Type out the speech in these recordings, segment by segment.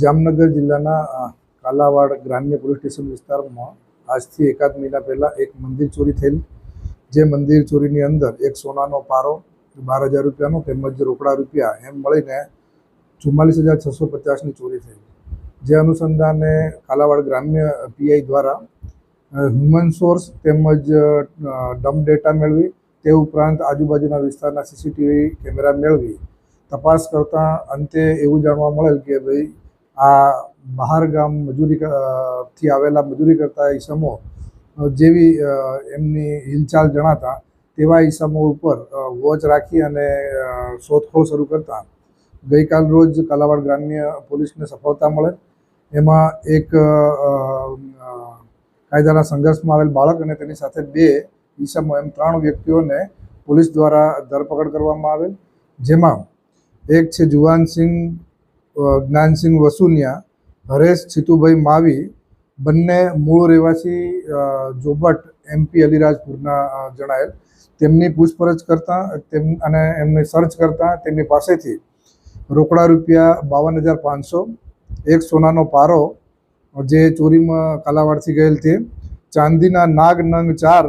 જામનગર જિલ્લાના કાલાવાડ ગ્રામ્ય police station વિસ્તારમાં આજથી એકાદ મહિના પહેલાં એક મંદિર ચોરી થયેલ. જે મંદિર ચોરીની અંદર એક સોનાનો પારો, બાર હજાર રૂપિયાનો તેમજ રોકડા રૂપિયા એમ મળીને ચુમ્માલીસ હજાર છસો પચાસની ચોરી થઈ જે અનુસંધાને કાલાવાડ ગ્રામ્ય પીઆઈ દ્વારા હ્યુમન સોર્સ તેમજ ડમ ડેટા મેળવી, તે ઉપરાંત આજુબાજુના વિસ્તારના સીસીટીવી કેમેરા મેળવી તપાસ કરતાં અંતે એવું જાણવા મળેલ કે ભાઈ આ બહાર ગામ મજૂરી થી આવેલા મજૂરી કરતા ઈસમો જેવી એમની હિલચાલ જણાતા તેવા ઈસમો ઉપર વોચ રાખી અને શોધખોળ શરૂ કરતા ગઈકાલ રોજ કાલાવાડ ગ્રામ્ય પોલીસને સફળતા મળે. એમાં એક કાયદાના સંઘર્ષમાં આવેલ બાળક અને તેની સાથે બે ઈસમો એમ ત્રણ વ્યક્તિઓને પોલીસ દ્વારા ધરપકડ કરવામાં આવેલ, જેમાં એક છે જુવાનસિંહ જ્ઞાનસિંહ વસુનિયા, હરેશ છીતુભાઈ માવી, બંને મૂળ રહેવાસી જોબટ એમપી અલીરાજપુરના જણાયેલ. તેમની પૂછપરછ કરતાં, તેમ, અને એમને સર્ચ કરતાં તેમની પાસેથી રોકડા રૂપિયા બાવન હજાર પાંચસો, એક સોનાનો પારો, જે ચોરીમાં કાલાવાડથી ગયેલ તે, ચાંદીના નાગ નંગ ચાર,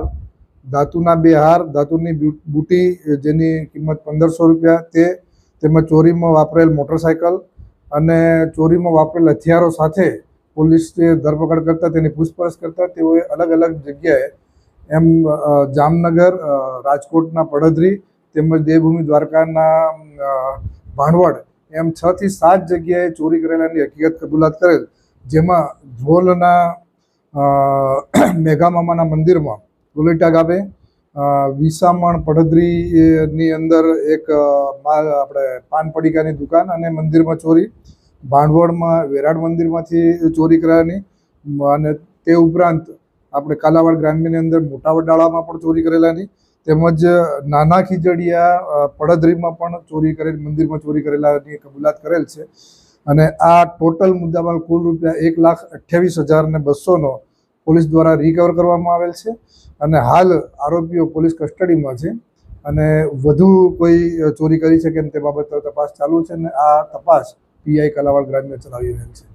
ધાતુના બે હાર, ધાતુની બુટી જેની કિંમત પંદરસો રૂપિયા, તે તેમજ ચોરીમાં વાપરેલ મોટરસાયકલ અને ચોરીમાં વાપરેલ હથિયારો સાથે પોલીસે ધરપકડ કરતાં, તેની પૂછપરછ કરતાં તેઓએ અલગ અલગ જગ્યાએ એમ જામનગર રાજકોટના પડધરી તેમજ દેવભૂમિ દ્વારકાના ભાણવડ એમ છ થી સાત જગ્યાએ ચોરી કરેલાની હકીકત કબૂલાત કરેલ. જેમાં ધ્રોલના મેઘામામાના મંદિરમાં ગોલેટા ગામે વિસામણ પડદરીની અંદર એક આપણે પાન પડીકાની દુકાન અને મંદિરમાં ચોરી. ભાંડવડમાં વેરાડ મંદિરમાંથી ચોરી કરાયાની. અને તે ઉપરાંત આપણે કાલાવાડ ગ્રામ્યની અંદર મોટા વડાળામાં પણ ચોરી કરેલાની. તેમજ નાના ખીજડીયા પડદરીમાં પણ ચોરી કરેલ, મંદિરમાં ચોરી કરેલાની કબૂલાત કરેલ છે. અને આ ટોટલ મુદ્દામાલ કુલ રૂપિયા એક લાખ અઠ્યાવીસ હજાર ને બસોનો પોલીસ દ્વારા રિકવર કરવામાં આવેલ છે અને હાલ આરોપીઓ પોલીસ કસ્ટડીમાં છે અને વધુ કોઈ ચોરી કરી છે કે તે બાબત તપાસ ચાલુ છે અને આ તપાસ પીઆઈ કલાવાડ ગ્રામ્ય ચલાવી રહેલ છે.